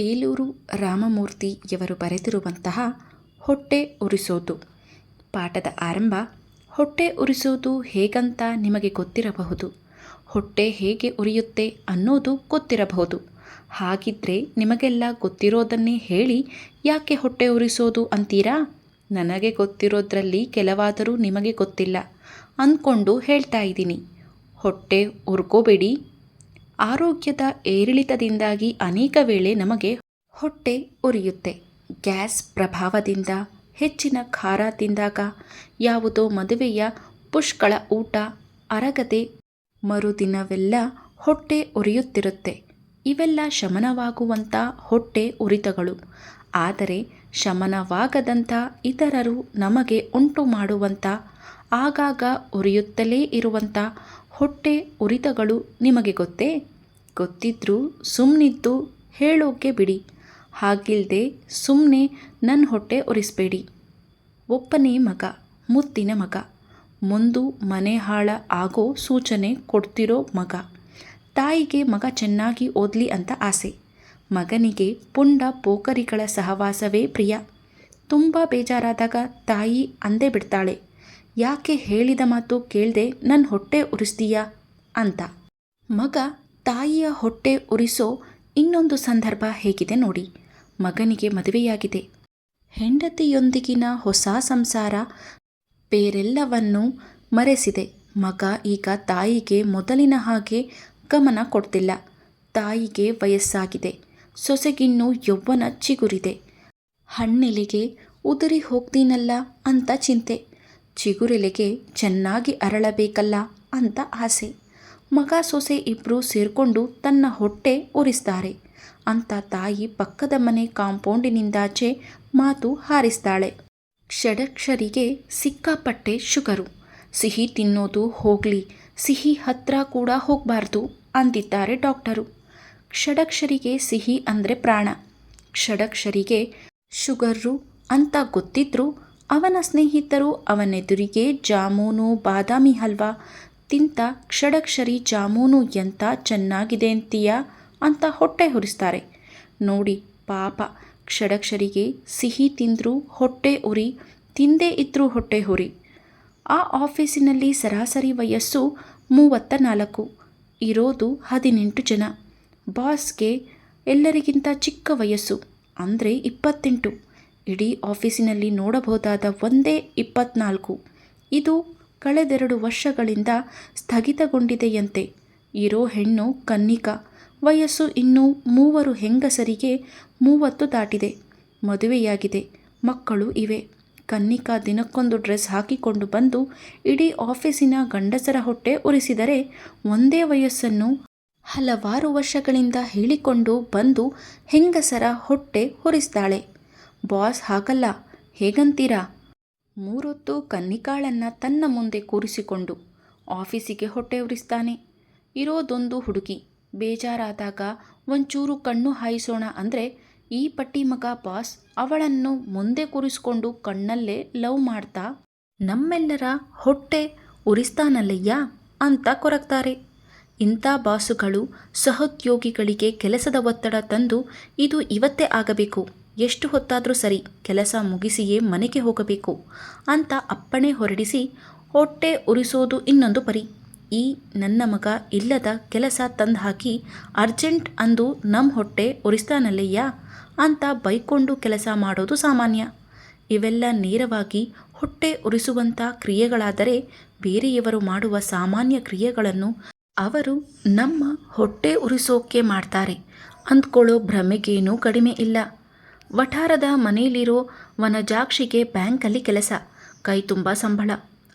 ಬೇಲೂರು ರಾಮಮೂರ್ತಿಯವರು ಬರೆದಿರುವಂತಹ ಹೊಟ್ಟೆ ಉರಿಸೋದು ಪಾಠದ ಆರಂಭ, ಹೊಟ್ಟೆ ಉರಿಸೋದು ಹೇಗಂತ ನಿಮಗೆ ಗೊತ್ತಿರಬಹುದು. ಹೊಟ್ಟೆ ಹೇಗೆ ಉರಿಯುತ್ತೆ ಅನ್ನೋದು ಗೊತ್ತಿರಬಹುದು. ಹಾಗಿದ್ರೆ ನಿಮಗೆಲ್ಲ ಗೊತ್ತಿರೋದನ್ನೇ ಹೇಳಿ ಯಾಕೆ ಹೊಟ್ಟೆ ಉರಿಸೋದು ಅಂತೀರಾ? ನನಗೆ ಗೊತ್ತಿರೋದ್ರಲ್ಲಿ ಕೆಲವಾದರೂ ನಿಮಗೆ ಗೊತ್ತಿಲ್ಲ ಅಂದ್ಕೊಂಡು ಹೇಳ್ತಾ ಇದ್ದೀನಿ. ಹೊಟ್ಟೆ ಉರ್ಕೋಬೇಡಿ ಆರೋಗ್ಯದ ಏರಿಳಿತದಿಂದಾಗಿ ಅನೇಕ ವೇಳೆ ನಮಗೆ ಹೊಟ್ಟೆ ಉರಿಯುತ್ತೆ. ಗ್ಯಾಸ್ ಪ್ರಭಾವದಿಂದ, ಹೆಚ್ಚಿನ ಖಾರ ತಿಂದಾಗ ಯಾವುದೋ ಮದುವೆಯ ಪುಷ್ಕಳ ಊಟ, ಅರಗದೆ ಮರುದಿನವೆಲ್ಲ ಹೊಟ್ಟೆ ಉರಿಯುತ್ತಿರುತ್ತೆ. ಇವೆಲ್ಲ ಶಮನವಾಗುವಂಥ ಹೊಟ್ಟೆ ಉರಿತಗಳು. ಆದರೆ ಶಮನವಾಗದಂಥ ಇತರರು ನಮಗೆ ಉಂಟು ಮಾಡುವಂಥ, ಆಗಾಗ ಉರಿಯುತ್ತಲೇ ಇರುವಂಥ ಹೊಟ್ಟೆ ಉರಿತಗಳು ನಿಮಗೆ ಗೊತ್ತೇ? ಗೊತ್ತಿದ್ರೂ ಸುಮ್ಮನಿದ್ದು ಹೇಳೋಕೆ ಬಿಡಿ. ಹಾಗಿಲ್ಲದೆ ಸುಮ್ಮನೆ ನನ್ನ ಹೊಟ್ಟೆ ಉರಿಸ್ಬೇಡಿ ಒಪ್ಪನೇ ಮಗ, ಮುತ್ತಿನ ಮಗ. ಮುಂದು ಮನೆ ಹಾಳ ಆಗೋ ಸೂಚನೆ ಕೊಡ್ತಿರೋ ಮಗ. ತಾಯಿಗೆ ಮಗ ಚೆನ್ನಾಗಿ ಓದಲಿ ಅಂತ ಆಸೆ. ಮಗನಿಗೆ ಪುಂಡ ಪೋಕರಿಗಳ ಸಹವಾಸವೇ ಪ್ರಿಯ. ತುಂಬ ಬೇಜಾರಾದಾಗ ತಾಯಿ ಅಂದೇ ಬಿಡ್ತಾಳೆ. ಯಾಕೆ ಹೇಳಿದ ಮಾತು ಕೇಳದೆ ನನ್ನ ಹೊಟ್ಟೆ ಉರಿಸ್ತೀಯಾ ಅಂತ. ಮಗ ತಾಯಿಯ ಹೊಟ್ಟೆ ಉರಿಸೋ ಇನ್ನೊಂದು ಸಂದರ್ಭ ಹೇಗಿದೆ ನೋಡಿ. ಮಗನಿಗೆ ಮದುವೆಯಾಗಿದೆ. ಹೆಂಡತಿಯೊಂದಿಗಿನ ಹೊಸ ಸಂಸಾರ ಬೇರೆಲ್ಲವನ್ನೂ ಮರೆಸಿದೆ. ಮಗ ಈಗ ತಾಯಿಗೆ ಮೊದಲಿನ ಹಾಗೆ ಗಮನ ಕೊಡ್ತಿಲ್ಲ. ತಾಯಿಗೆ ವಯಸ್ಸಾಗಿದೆ. ಸೊಸೆಗಿನ್ನೂ ಯೌವ್ವನ ಚಿಗುರಿದೆ. ಹಣ್ಣೆಲೆಗೆ ಉದುರಿ ಹೋಗ್ತೀನಲ್ಲ ಅಂತ ಚಿಂತೆ. ಚಿಗುರೆಲೆಗೆ ಚೆನ್ನಾಗಿ ಅರಳಬೇಕಲ್ಲ ಅಂತ ಆಸೆ. ಮಗ ಸೊಸೆ ಇಬ್ಬರು ಸೇರಿಕೊಂಡು ತನ್ನ ಹೊಟ್ಟೆ ಉರಿಸ್ತಾರೆ ಅಂತ ತಾಯಿ ಪಕ್ಕದ ಮನೆ ಕಾಂಪೌಂಡಿನಿಂದಾಚೆ ಮಾತು ಹಾರಿಸ್ತಾಳೆ. ಷಡಕ್ಷರಿಗೆ ಸಿಕ್ಕಾಪಟ್ಟೆ ಶುಗರು. ಸಿಹಿ ತಿನ್ನೋದು ಹೋಗಲಿ, ಸಿಹಿ ಹತ್ರ ಕೂಡ ಹೋಗಬಾರ್ದು ಅಂದಿದ್ದಾರೆ ಡಾಕ್ಟರು. ಷಡಕ್ಷರಿಗೆ ಸಿಹಿ ಅಂದರೆ ಪ್ರಾಣ. ಷಡಕ್ಷರಿಗೆ ಶುಗರು ಅಂತ ಗೊತ್ತಿದ್ರೂ ಅವನ ಸ್ನೇಹಿತರು ಅವನೆದುರಿಗೆ ಜಾಮೂನು, ಬಾದಾಮಿ ಹಲ್ವಾ ತಿಂತ ಕ್ಷಡಕ್ಷರಿ ಜಾಮೂನು ಎಂಥ ಚೆನ್ನಾಗಿದೆ ಅಂತೀಯ ಅಂತ ಹೊಟ್ಟೆ ಹುರಿಸ್ತಾರೆ. ನೋಡಿ ಪಾಪ, ಕ್ಷಡಕ್ಷರಿಗೆ ಸಿಹಿ ತಿಂದರೂ ಹೊಟ್ಟೆ ಉರಿ, ತಿಂದೇ ಇದ್ದರೂ ಹೊಟ್ಟೆ ಹುರಿ ಆ ಆಫೀಸಿನಲ್ಲಿ ಸರಾಸರಿ ವಯಸ್ಸು ಮೂವತ್ತ ನಾಲ್ಕು ಇರೋದು ಹದಿನೆಂಟು ಜನ. ಬಾಸ್ಗೆ ಎಲ್ಲರಿಗಿಂತ ಚಿಕ್ಕ ವಯಸ್ಸು, ಅಂದರೆ ಇಪ್ಪತ್ತೆಂಟು. ಇಡೀ ಆಫೀಸಿನಲ್ಲಿ ನೋಡಬಹುದಾದ ಒಂದೇ ಇಪ್ಪತ್ನಾಲ್ಕು. ಇದು ಕಳೆದೆರಡು ವರ್ಷಗಳಿಂದ ಸ್ಥಗಿತಗೊಂಡಿದೆಯಂತೆ. ಇರೋ ಹೆಣ್ಣು ಕನ್ನಿಕಾ. ವಯಸ್ಸು ಇನ್ನೂ ಮೂವರು ಹೆಂಗಸರಿಗೆ ಮೂವತ್ತು ದಾಟಿದೆ. ಮದುವೆಯಾಗಿದೆ. ಮಕ್ಕಳು ಇವೆ. ಕನ್ನಿಕಾ ದಿನಕ್ಕೊಂದು ಡ್ರೆಸ್ ಹಾಕಿಕೊಂಡು ಬಂದು ಇಡೀ ಆಫೀಸಿನ ಗಂಡಸರ ಹೊಟ್ಟೆ ಉರಿಸಿದರೆ ಒಂದೇ ವಯಸ್ಸನ್ನು ಹಲವಾರು ವರ್ಷಗಳಿಂದ ಹೇಳಿಕೊಂಡು ಬಂದು ಹೆಂಗಸರ ಹೊಟ್ಟೆ ಹುರಿಸ್ತಾಳೆ ಬಾಸ್ ಹಾಕಲ್ಲ. ಹೇಗಂತೀರಾ? ಮೂರೊತ್ತು ಕನ್ನಿಕಾಳನ್ನು ತನ್ನ ಮುಂದೆ ಕೂರಿಸಿಕೊಂಡು ಆಫೀಸಿಗೆ ಹೊಟ್ಟೆ ಉರಿಸ್ತಾನೆ. ಇರೋದೊಂದು ಹುಡುಗಿ. ಬೇಜಾರಾದಾಗ ಒಂಚೂರು ಕಣ್ಣು ಹಾಯಿಸೋಣ ಅಂದರೆ ಈ ಪಟ್ಟಿ ಮಗ ಬಾಸ್ ಅವಳನ್ನು ಮುಂದೆ ಕೂರಿಸ್ಕೊಂಡು ಕಣ್ಣಲ್ಲೇ ಲವ್ ಮಾಡ್ತಾ, ನಮ್ಮೆಲ್ಲರ ಹೊಟ್ಟೆ ಉರಿಸ್ತಾನಲ್ಲಯ್ಯ ಅಂತ ಕೊರಗ್ತಾರೆ. ಇಂಥ ಬಾಸುಗಳು ಸಹೋದ್ಯೋಗಿಗಳಿಗೆ ಕೆಲಸದ ಒತ್ತಡ ತಂದು ಇದು ಇವತ್ತೇ ಆಗಬೇಕು. ಎಷ್ಟು ಹೊತ್ತಾದರೂ ಸರಿ ಕೆಲಸ ಮುಗಿಸಿಯೇ ಮನೆಗೆ ಹೋಗಬೇಕು ಅಂತ ಅಪ್ಪಣೆ ಹೊರಡಿಸಿ ಹೊಟ್ಟೆ ಉರಿಸೋದು ಇನ್ನೊಂದು ಪರಿ. ಈ ನನ್ನ ಮಗ ಇಲ್ಲದ ಕೆಲಸ ತಂದು ಹಾಕಿ ಅರ್ಜೆಂಟ್ ಅಂದು ನಮ್ಮ ಹೊಟ್ಟೆ ಉರಿಸ್ತಾನಲ್ಲಯ್ಯ ಅಂತ ಬೈಕೊಂಡು ಕೆಲಸ ಮಾಡೋದು ಸಾಮಾನ್ಯ. ಇವೆಲ್ಲ ನೇರವಾಗಿ ಹೊಟ್ಟೆ ಉರಿಸುವಂಥ ಕ್ರಿಯೆಗಳಾದರೆ ಬೇರೆಯವರು ಮಾಡುವ ಸಾಮಾನ್ಯ ಕ್ರಿಯೆಗಳನ್ನು ಅವರು ನಮ್ಮ ಹೊಟ್ಟೆ ಉರಿಸೋಕೆ ಮಾಡ್ತಾರೆ. ಅಂದ್ಕೊಳ್ಳೋ ಭ್ರಮೆಗೇನೂ ಕಡಿಮೆ ಇಲ್ಲ. ವಠಾರದ ಮನೆಯಲ್ಲಿರೋ ವನಜಾಕ್ಷಿಗೆ ಬ್ಯಾಂಕಲ್ಲಿ ಕೆಲಸ, ಕೈ ತುಂಬ ಸಂಬಳ.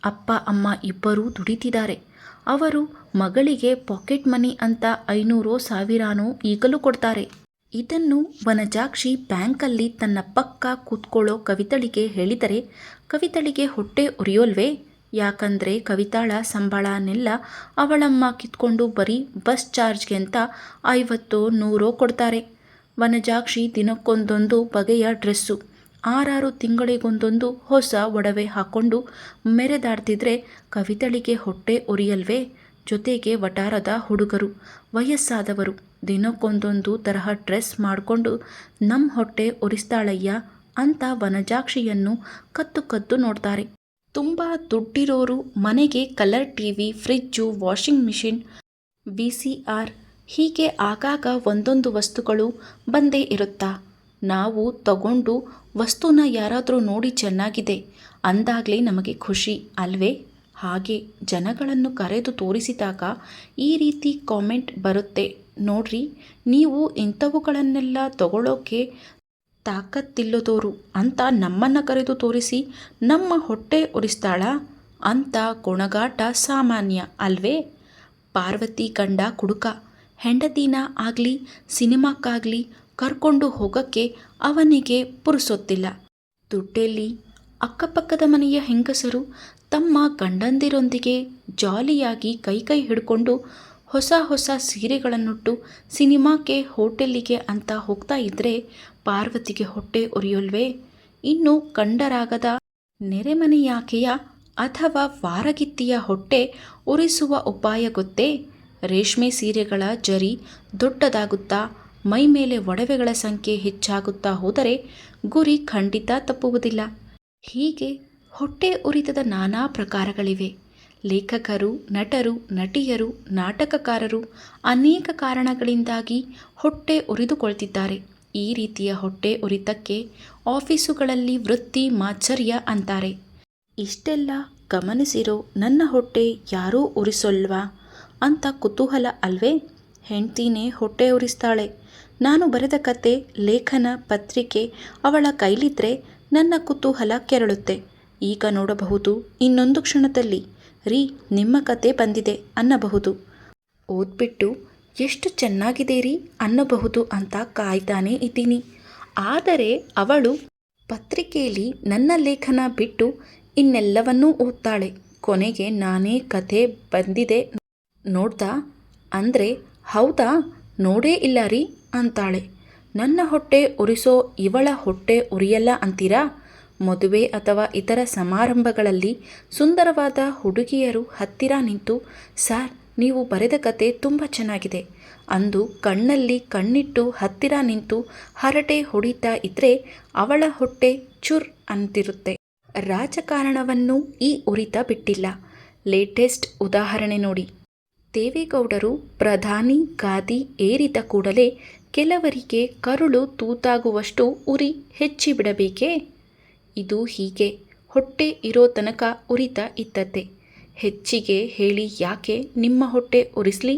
ಅಪ್ಪ, ಅಮ್ಮ ಇಬ್ಬರೂ ದುಡಿತಿದ್ದಾರೆ. ಅವರು ಮಗಳಿಗೆ ಪಾಕೆಟ್ ಮನಿ ಅಂತ ಐನೂರೋ ಸಾವಿರಾನೋ ಈಗಲೂ ಕೊಡ್ತಾರೆ. ಇದನ್ನು ವನಜಾಕ್ಷಿ ಬ್ಯಾಂಕಲ್ಲಿ ತನ್ನ ಪಕ್ಕ ಕೂತ್ಕೊಳ್ಳೋ ಕವಿತಳಿಗೆ ಹೇಳಿದರೆ, ಕವಿತಳಿಗೆ ಹೊಟ್ಟೆ ಉರಿಯೋಲ್ವೇ? ಯಾಕಂದರೆ ಕವಿತಾಳ ಸಂಬಳನೆಲ್ಲ ಅವಳಮ್ಮ ಕಿತ್ಕೊಂಡು ಬರೀ ಬಸ್ ಚಾರ್ಜ್ಗೆ ಅಂತ ಐವತ್ತೋ ನೂರೋ ಕೊಡ್ತಾರೆ. ವನಜಾಕ್ಷಿ ದಿನಕ್ಕೊಂದೊಂದು ಬಗೆಯ ಡ್ರೆಸ್ಸು. ಆರಾರು ತಿಂಗಳಿಗೊಂದೊಂದು ಹೊಸ ಒಡವೆ ಹಾಕ್ಕೊಂಡು ಮೆರೆದಾಡ್ತಿದ್ರೆ ಕವಿತಳಿಗೆ ಹೊಟ್ಟೆ ಉರಿಯಲ್ವೇ? ಜೊತೆಗೆ ವಟಾರದ ಹುಡುಗರು, ವಯಸ್ಸಾದವರು, ದಿನಕ್ಕೊಂದೊಂದು ತರಹ ಡ್ರೆಸ್ ಮಾಡಿಕೊಂಡು ನಮ್ಮ ಹೊಟ್ಟೆ ಉರಿಸ್ತಾಳಯ್ಯ ಅಂತ ವನಜಾಕ್ಷಿಯನ್ನು ಕತ್ತು ಕದ್ದು ನೋಡ್ತಾರೆ. ತುಂಬ ದುಡ್ಡಿರೋರು ಮನೆಗೆ colour T V fridge, washing machine, V C R ಹೀಗೆ ಆಗಾಗ ಒಂದೊಂದು ವಸ್ತುಗಳು ಬಂದೇ ಇರುತ್ತಾ. ನಾವು ತಗೊಂಡು ವಸ್ತುನ ಯಾರಾದರೂ ನೋಡಿ ಚೆನ್ನಾಗಿದೆ ಅಂದಾಗಲೇ ನಮಗೆ ಖುಷಿ, ಅಲ್ವೇ? ಹಾಗೆ ಜನಗಳನ್ನು ಕರೆದು ತೋರಿಸಿದಾಗ ಈ ರೀತಿ ಕಾಮೆಂಟ್ ಬರುತ್ತೆ. ನೋಡ್ರಿ, ನೀವು ಇಂಥವುಗಳನ್ನೆಲ್ಲ ತಗೊಳ್ಳೋಕೆ ತಾಕತ್ತಿಲ್ಲದೋರು ಅಂತ ನಮ್ಮನ್ನು ಕರೆದು ತೋರಿಸಿ ನಮ್ಮ ಹೊಟ್ಟೆ ಉರಿಸ್ತಾಳ ಅಂತ ಗುಣಗಾಟ ಸಾಮಾನ್ಯ, ಅಲ್ವೇ? ಪಾರ್ವತಿ ಕಂಡ ಕುಡುಕ ಹೆಂಡತಿನ ಆಗಲಿ, ಸಿನಿಮಾಕ್ಕಾಗಲಿ ಕರ್ಕೊಂಡು ಹೋಗಕ್ಕೆ ಅವನಿಗೆ ಪುರುಸೊತ್ತಿಲ್ಲ. ದುಡ್ಡೆಲ್ಲಿ ಅಕ್ಕಪಕ್ಕದ ಮನೆಯ ಹೆಂಗಸರು ತಮ್ಮ ಗಂಡಂದಿರೊಂದಿಗೆ ಜಾಲಿಯಾಗಿ ಕೈ ಕೈ ಹಿಡ್ಕೊಂಡು ಹೊಸ ಹೊಸ ಸೀರೆಗಳನ್ನುಟ್ಟು ಸಿನಿಮಾಕ್ಕೆ, ಹೋಟೆಲ್ಲಿಗೆ ಅಂತ ಹೋಗ್ತಾ ಇದ್ದರೆ ಪಾರ್ವತಿಗೆ ಹೊಟ್ಟೆ ಉರಿಯೊಲ್ವೇ? ಇನ್ನು ಕಂಡರಾಗದ ನೆರೆಮನೆಯಾಕೆಯ ಅಥವಾ ವಾರಗಿತ್ತಿಯ ಹೊಟ್ಟೆ ಉರಿಸುವ ಉಪಾಯ ಗೊತ್ತೇ? ರೇಷ್ಮೆ ಸೀರೆಗಳ ಜರಿ ದೊಡ್ಡದಾಗುತ್ತಾ ಮೈ ಮೇಲೆ ಒಡವೆಗಳ ಸಂಖ್ಯೆ ಹೆಚ್ಚಾಗುತ್ತಾ ಹೋದರೆ ಗುರಿ ಖಂಡಿತ ತಪ್ಪುವುದಿಲ್ಲ. ಹೀಗೆ ಹೊಟ್ಟೆ ಉರಿತದ ನಾನಾ ಪ್ರಕಾರಗಳಿವೆ. ಲೇಖಕರು, ನಟರು, ನಟಿಯರು, ನಾಟಕಕಾರರು ಅನೇಕ ಕಾರಣಗಳಿಂದಾಗಿ ಹೊಟ್ಟೆ ಉರಿದುಕೊಳ್ತಿದ್ದಾರೆ. ಈ ರೀತಿಯ ಹೊಟ್ಟೆ ಉರಿತಕ್ಕೆ ಆಫೀಸುಗಳಲ್ಲಿ ವೃತ್ತಿ ಮಾಚರ್ಯ ಅಂತಾರೆ. ಇಷ್ಟೆಲ್ಲ ಗಮನಿಸಿರೋ ನನ್ನ ಹೊಟ್ಟೆ ಯಾರೂ ಉರಿಸೊಲ್ವಾ? ಅಂತ ಕುತೂಹಲ ಅಲ್ವೇ? ಹೆಂಡ್ತೀನೇ ಹೊಟ್ಟೆ ಉರಿಸ್ತಾಳೆ. ನಾನು ಬರೆದ ಕತೆ, ಲೇಖನ, ಪತ್ರಿಕೆ ಅವಳ ಕೈಲಿದ್ರೆ ನನ್ನ ಕುತೂಹಲ ಕೆರಳುತ್ತೆ. ಈಗ ನೋಡಬಹುದು, ಇನ್ನೊಂದು ಕ್ಷಣದಲ್ಲಿ. ರೀ, ನಿಮ್ಮ ಕತೆ ಬಂದಿದೆ ಅನ್ನಬಹುದು. ಓದ್ಬಿಟ್ಟು, ಎಷ್ಟು ಚೆನ್ನಾಗಿದೆ ರೀ ಅನ್ನಬಹುದು ಅಂತ ಕಾಯ್ತಾನೆ ಇದ್ದೀನಿ. ಆದರೆ ಅವಳು ಪತ್ರಿಕೆಯಲ್ಲಿ ನನ್ನ ಲೇಖನ ಬಿಟ್ಟು ಇನ್ನೆಲ್ಲವನ್ನೂ ಓದ್ತಾಳೆ. ಕೊನೆಗೆ ನಾನೇ ಕತೆ ಬಂದಿದೆ ನೋಡ್ದಾ ಅಂದರೆ ಹೌದಾ? ನೋಡೇ ಇಲ್ಲ ರೀ, ಅಂತಾಳೆ. ನನ್ನ ಹೊಟ್ಟೆ ಉರಿಸೋ ಇವಳ ಹೊಟ್ಟೆ ಉರಿಯಲ್ಲ ಅಂತೀರಾ? ಮದುವೆ ಅಥವಾ ಇತರ ಸಮಾರಂಭಗಳಲ್ಲಿ ಸುಂದರವಾದ ಹುಡುಗಿಯರು ಹತ್ತಿರ ನಿಂತು, ಸಾರ್, ನೀವು ಬರೆದ ಕತೆ ತುಂಬ ಚೆನ್ನಾಗಿದೆ. ಅಂದು ಕಣ್ಣಲ್ಲಿ ಕಣ್ಣಿಟ್ಟು ಹತ್ತಿರ ನಿಂತು ಹರಟೆ ಹೊಡಿತಾ ಇದ್ರೆ ಅವಳ ಹೊಟ್ಟೆ ಚುರ್ ಅಂತಿರುತ್ತೆ. ರಾಜಕಾರಣವನ್ನು ಈ ಉರಿತ ಬಿಟ್ಟಿಲ್ಲ. ಲೇಟೆಸ್ಟ್ ಉದಾಹರಣೆ ನೋಡಿ. ದೇವೇಗೌಡರು ಪ್ರಧಾನಿ ಗಾದಿ ಏರಿದ ಕೂಡಲೇ ಕೆಲವರಿಗೆ ಕರುಳು ತೂತಾಗುವಷ್ಟು ಉರಿ ಹೆಚ್ಚಿಬಿಡಬೇಕೇ? ಇದು ಹೀಗೆ ಹೊಟ್ಟೆ ಇರೋ ತನಕ ಉರಿತ ಇದ್ದದ್ದೇ. ಹೆಚ್ಚಿಗೆ ಹೇಳಿ ಯಾಕೆ ನಿಮ್ಮ ಹೊಟ್ಟೆ ಉರಿಸ್ಲಿ?